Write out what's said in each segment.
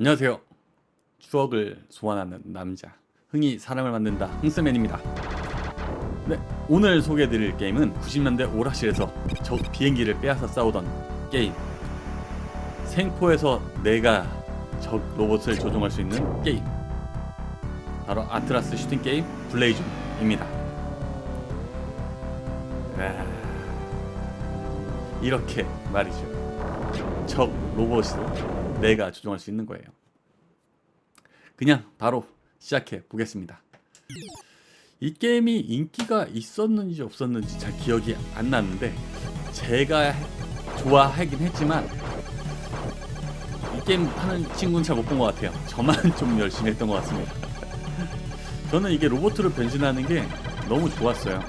안녕하세요. 추억을 소환하는 남자, 흥이 사람을 만든다 흥스맨입니다. 네, 오늘 소개해드릴 게임은 90년대 오락실에서 저 비행기를 빼앗아 싸우던 게임. 생포에서 내가 적 로봇을 조종할 수 있는 게임. 바로 아트라스 슈팅 게임 블레이즈입니다. 아, 이렇게 말이죠. 적 로봇을 내가 조종할 수 있는 거예요. 그냥 바로 시작해 보겠습니다. 이 게임이 인기가 있었는지 없었는지 잘 기억이 안 나는데 제가 좋아하긴 했지만 이 게임 하는 친구는 잘 못 본 것 같아요. 저만 좀 열심히 했던 것 같습니다. 저는 이게 로봇으로 변신하는 게 너무 좋았어요.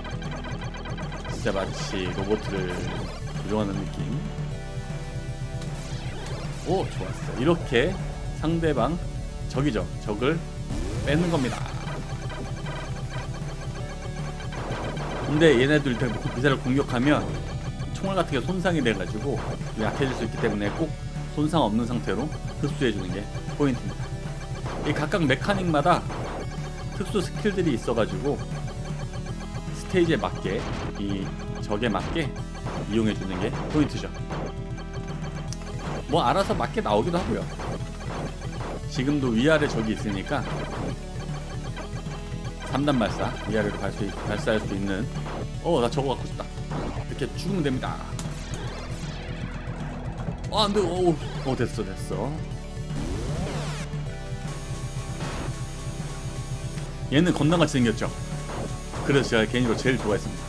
진짜 마치 로봇을 조종하는 느낌. 오 좋았어. 이렇게 상대방 적이죠. 적을 뺏는 겁니다. 근데 얘네들 미사를 공격하면 총알 같은 게 손상이 돼가지고 약해질 수 있기 때문에 꼭 손상 없는 상태로 흡수해주는 게 포인트입니다. 이 각각 메카닉마다 특수 스킬들이 있어가지고 스테이지에 맞게 이 적에 맞게 이용해주는 게 포인트죠. 뭐 알아서 맞게 나오기도 하고요. 지금도 위아래 적이 있으니까 3단 발사 위아래로 갈 수, 발사할 수 있는. 어 나 저거 갖고 싶다. 이렇게 죽으면 됩니다. 어 안돼. 오, 어 됐어 됐어. 얘는 건담같이 생겼죠? 그래서 제가 개인적으로 제일 좋아했습니다.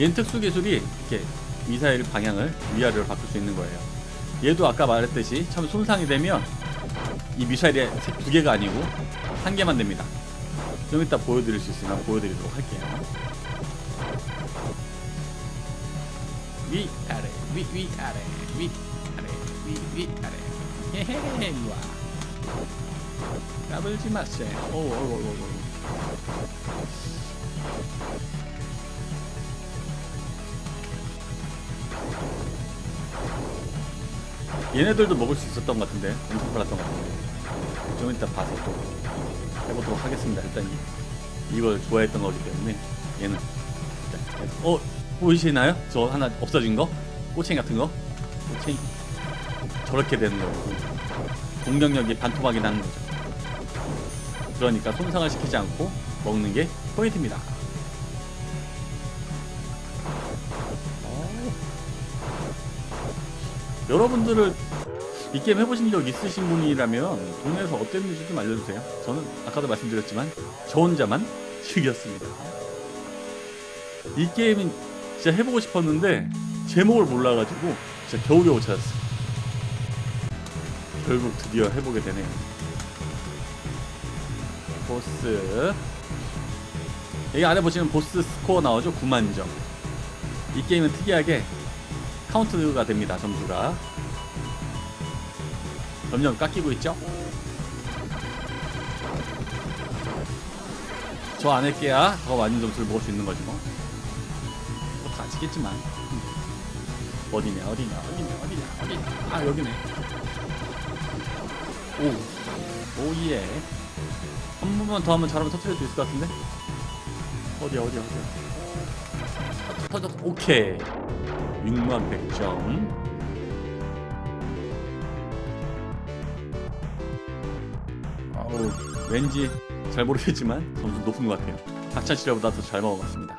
얘는 특수 기술이 이렇게 미사일 방향을 위아래로 바꿀 수 있는 거예요 얘도 아까 말했듯이 처음 손상이 되면 이 미사일이 세- 두 개가 아니고 한 개만 됩니다 좀 이따 보여드릴 수 있으면 보여드리도록 할게요. 위 아래 위 위 아래 위 아래 위 위 아래 헤헤헤 일로 와 까불지 마세요. 오, 오, 오, 오, 오. 얘네들도 먹을 수 있었던 것 같은데 엄청 빨랐던 것 같은데 좀 이따 봐서 또 해보도록 하겠습니다. 일단 이, 이걸 좋아했던 거기 때문에 얘는 일단 어 보이시나요? 저 하나 없어진 거 꼬챙이 같은 거 꼬챙이 저렇게 되는 거고 공격력이 반토막이 나는 거죠. 그러니까 손상을 시키지 않고 먹는 게 포인트입니다. 여러분들을 이 게임 해보신 적 있으신 분이라면 동네에서 어땠는지 좀 알려주세요. 저는 아까도 말씀드렸지만 저 혼자만 즐겼습니다. 이 게임은 진짜 해보고 싶었는데 제목을 몰라가지고 진짜 겨우겨우 찾았어요. 결국 드디어 해보게 되네요. 보스 여기 안에 보시면 보스 스코어 나오죠? 9만 점. 이 게임은 특이하게 카운트가 됩니다. 점수가. 점점 깎이고 있죠? 저 안에 깨야 더 많은 점수를 먹을 수 있는 거지 뭐. 뭐다 아시겠지만. 어디냐, 어디냐, 어디냐, 어디냐, 어디냐. 아, 여기네. 오. 오예. 한 번만 더 하면 잘하면 터트릴 수 있을 것 같은데? 어디야, 어디야, 어디야. 터졌, 오케이. 6만 100점. 아우 왠지 잘 모르겠지만 점수 높은 것 같아요. 학창 시절보다 더 잘 먹어봤습니다.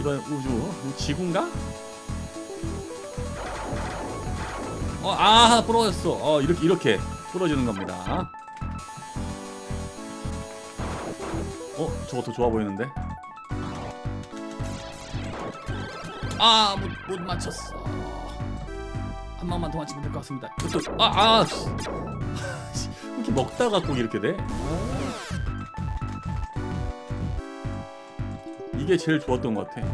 이번 우주 뭐 지구인가? 어, 아 부러졌어. 어 이렇게 이렇게 부러지는 겁니다. 어더 좋아 보이는데? 아 못 못 맞췄어. 한 방만 더 맞히면 될 것 같습니다. 또, 아, 아, 씨. 이렇게 먹다가 꼭 이렇게 돼? 이게 제일 좋았던 것 같아.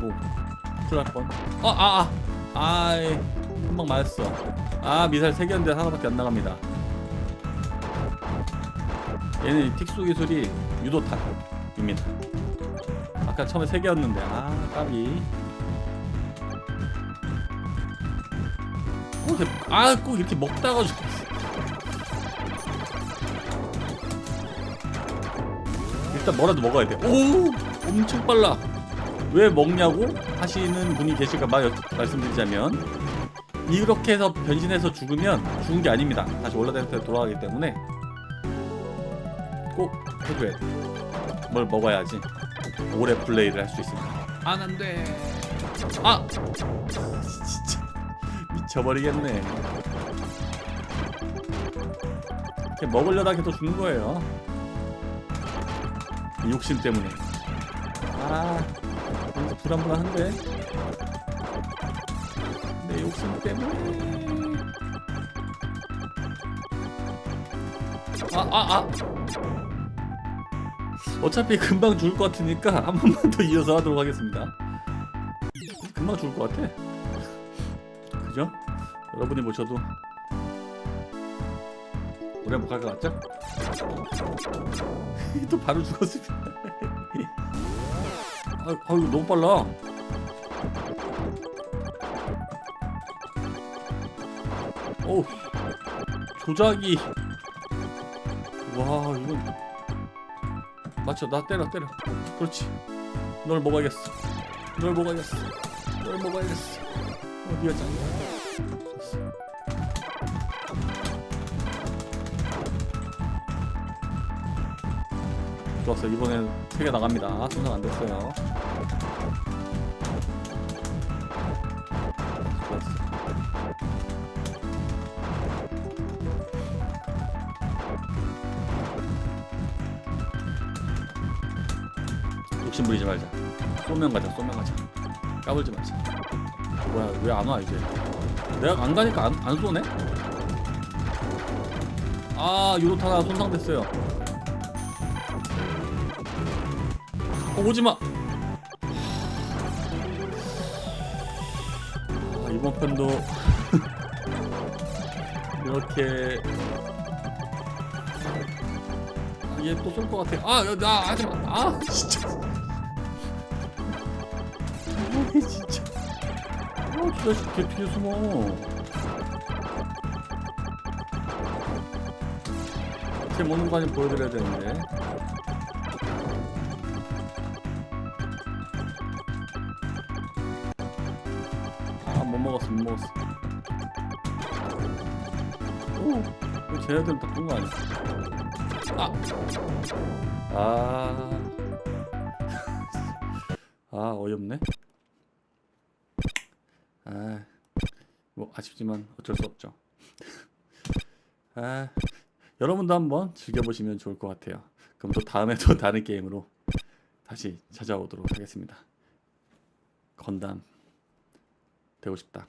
오, 큰일 날 뻔. 아, 아, 아, 아이, 한방 맞았어. 아, 미사일 세 개인데 하나밖에 안 나갑니다. 얘는 특수 기술이 유도탄입니다. 아까 처음에 세 개였는데, 아, 까비. 꼭 이렇게, 아, 꼭 이렇게 먹다가 죽. 일단 뭐라도 먹어야 돼. 오, 엄청 빨라. 왜 먹냐고 하시는 분이 계실까 봐 여- 말씀드리자면 이렇게 해서 변신해서 죽으면 죽은 게 아닙니다. 다시 원래대로 돌아가기 때문에 꼭 해줘야 돼. 뭘 먹어야지 오래 플레이를 할 수 있습니다. 안 안돼. 아, 진짜 미쳐버리겠네. 이렇게 먹으려다 계속 죽는 거예요. 이 욕심 때문에. 아, 뭔가 불안불안한데. 내 욕심 때문에. 아, 아, 아. 어차피 금방 죽을 것 같으니까 한 번만 더 이어서 하도록 하겠습니다. 금방 죽을 것 같아. 그죠? 여러분이 모셔도 오래 못 갈 것 같죠? 또 바로 죽었습니다. 아, 아 너무 빨라. 오 조작이 와 이건 맞춰. 나 때려 때려. 그렇지. 널 먹어야겠어. 널 먹어야겠어. 널 먹어야겠어. 어디가 짱이야 좋았어 이번엔 세개 나갑니다. 손상 안 됐어요 욕심 부리지 말자. 쏘면 가자 쏘면 가자. 까불지 말자. 뭐야 왜 안 와 이제? 내가 안 가니까 안, 안 쏘네? 아 유로타 나 손상됐어요. 어, 오지 마! 아, 이번 편도 이렇게 얘 또 쏠 것 같아. 아나 하지 마 아 진짜 아 진짜. 아 주자식 개 뒤에 숨어 제 먹는 거 아니면 보여드려야 되는데. 아 못 먹었어 못 먹었어. 오 쟤네들은 다큰거 아니야? 아. 아. 아, 어이없네. 아, 뭐 아쉽지만 어쩔 수 없죠. 아, 여러분도 한번 즐겨보시면 좋을 것 같아요. 그럼 또 다음에 또 다른 게임으로 다시 찾아오도록 하겠습니다. 건담 되고 싶다.